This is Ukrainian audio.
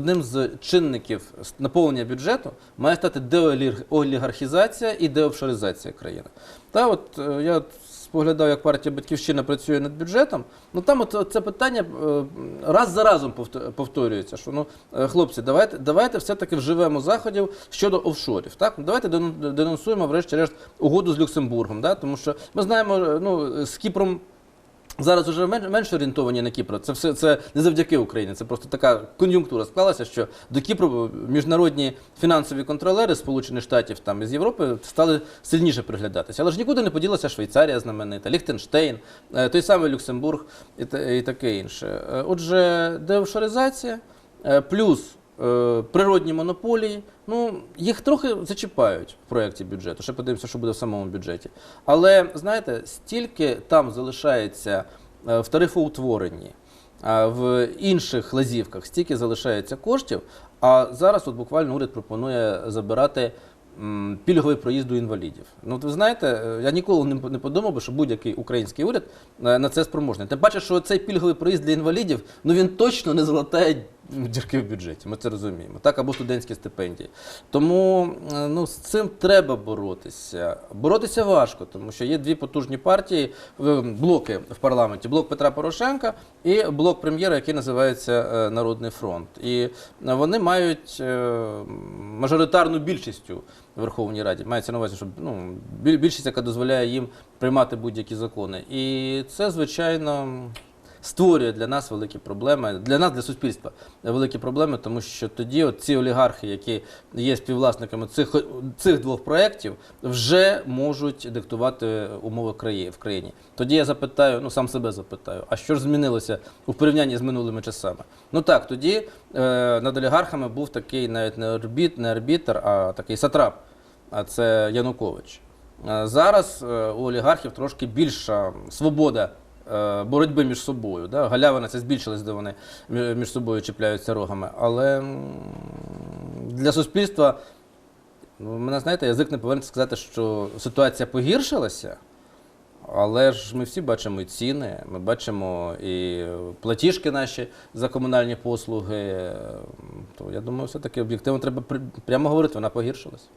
одним з чинників наповнення бюджету має стати деолігархізація і деофшоризація країни. Та от е, я споглядав, як партія Батьківщина працює над бюджетом. Ну там от, це питання е, раз за разом повторюється. Що ну е, хлопці, давайте, давайте все-таки вживемо заходів щодо офшорів. Так, давайте денон- денонсуємо, врешті-решт, угоду з Люксембургом. Да? Тому що ми знаємо, ну з Кіпром. Зараз вже менш, орієнтовані на Кіпр. Це все це не завдяки Україні. Це просто така кон'юнктура склалася, що до Кіпру міжнародні фінансові контролери Сполучених Штатів там із Європи стали сильніше приглядатися. Але ж нікуди не поділася Швейцарія знаменита, Ліхтенштейн, е, той самий Люксембург і, та- і таке інше. Е, Отже, деофшоризація е, плюс природні монополії, ну їх трохи зачіпають в проєкті бюджету. Ще подивимося, що буде в самому бюджеті. Але знаєте, стільки там залишається е, в тарифоутворенні, а в інших лазівках стільки залишається коштів. А зараз от буквально уряд пропонує забирати. Пільговий проїзд до інвалідів. Ну, от ви знаєте, е, я ніколи не подумав би, що будь-який український уряд е, на це спроможний. Тим паче, що цей пільговий проїзд для інвалідів, ну він точно не залатає дірки в бюджеті. Ми це розуміємо. Так, або студентські стипендії. Тому е, ну, з цим треба боротися. Боротися важко, тому що є дві потужні партії, блоки в парламенті: блок Петра Порошенка і блок прем'єра, який називається е, Народний фронт. І вони мають е, мажоритарну більшістю Верховній Раді. Мається на увазі, що ну, більшість, яка дозволяє їм приймати будь-які закони. І це, звичайно створює для нас великі проблеми, для нас, для суспільства великі проблеми, тому що тоді от ці олігархи, які є співвласниками цих, цих двох проєктів, вже можуть диктувати умови краї- в країні. Тоді я запитаю, ну сам себе запитаю, а що ж змінилося у порівнянні з минулими часами? Ну так, тоді е, над олігархами був такий навіть не арбіт, не арбітр, а такий сатрап, а це Янукович. Е, Зараз е, у олігархів трошки більша свобода боротьби між собою. Да? Галявина це збільшилась, де вони між собою чіпляються рогами. Але для суспільства, ну, мене знаєте, язик не повинен сказати, що ситуація погіршилася. Але ж ми всі бачимо і ціни, ми бачимо і платіжки наші за комунальні послуги. То я думаю, все-таки об'єктивно треба прямо говорити, вона погіршилась.